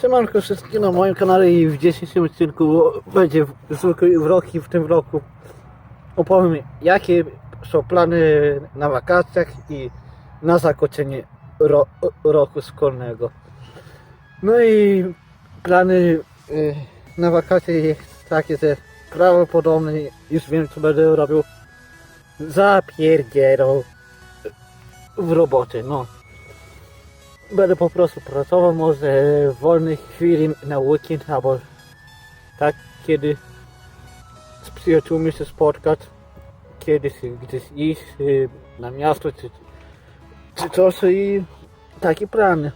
Siemanko wszystkim na moim kanale i w dzisiejszym odcinku będzie zwykły vlog i w tym roku opowiem jakie są plany na wakacjach i na zakończenie ro, roku szkolnego. No i plany y, na wakacje jest takie, że prawdopodobnie już wiem co będę robił zapierdzielą w robocie, no. Będę po prostu pracował może w wolnej chwili na weekend albo tak kiedy z przyjaciółmi się spotkać, kiedyś gdzieś iść y, na miasto czy, czy coś i taki plan.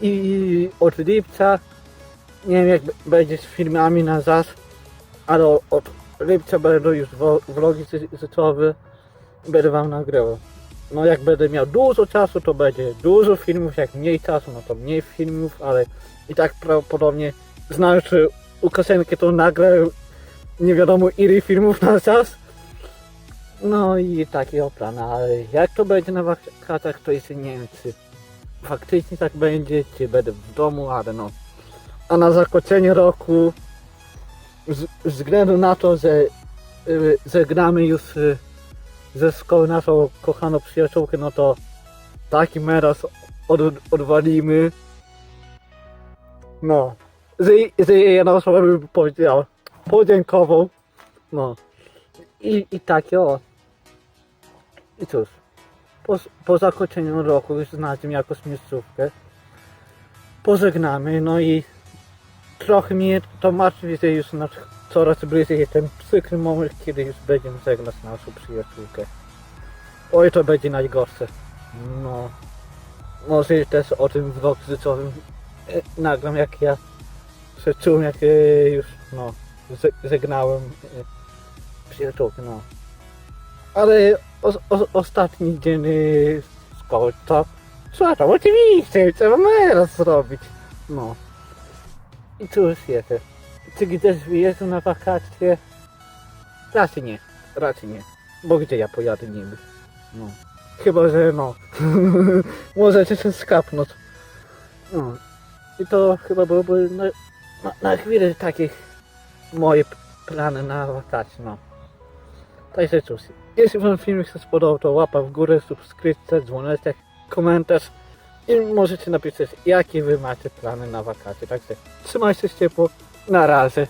I od lipca nie wiem jak będzie z filmami na zas, ale od lipca będą już vlogi życiowe, będę wam nagrywał. No jak będę miał dużo czasu, to będzie dużo filmów, jak mniej czasu, no to mniej filmów, ale i tak prawdopodobnie znając że Łukaszenkę to nagle nie wiadomo ile filmów na czas. No i takiego plana, ale jak to będzie na wakacjach, to jeszcze nie wiem, czy faktycznie tak będzie, czy będę w domu, ale no. A na zakończenie roku, z, względu na to, że y, żegnamy już y, ze szkoły naszą kochaną przyjaciółkę, no to taki meraz od, odwalimy. No. Że, że jedna osoba by powiedziała, podziękował. No. I, i takie o. I cóż. Po, po zakończeniu roku już znajdziemy jakąś miejscówkę. Pożegnamy, no i trochę mnie to martwi, że już na, coraz bliżej jest ten przykry moment, kiedy już będziemy żegnać naszą przyjaciółkę. Oj, to będzie najgorsze. No. Może też o tym vlog życzowym e, nagram, jak ja się czułem, jak e, już, no, żegnałem e, przyjaciółkę, no. Ale o, o, ostatni dzień szkoły to, przepraszam, oczywiście, trzeba teraz zrobić. No. I cóż jeszcze? Czy gdzieś wyjeżdżę na wakacje? Raczej nie, raczej nie. Bo gdzie ja pojadę niby? No. Chyba, że no. Możecie się skapnąć. No. I to chyba byłoby na, na, na chwilę takich moje plany na wakacje, no. Także cóż, jeśli wam filmik się spodobał, to łapa w górę, subskrypcja, dzwoneczek, komentarz i możecie napisać, jakie wy macie plany na wakacje. Także trzymajcie się ciepło, na razie.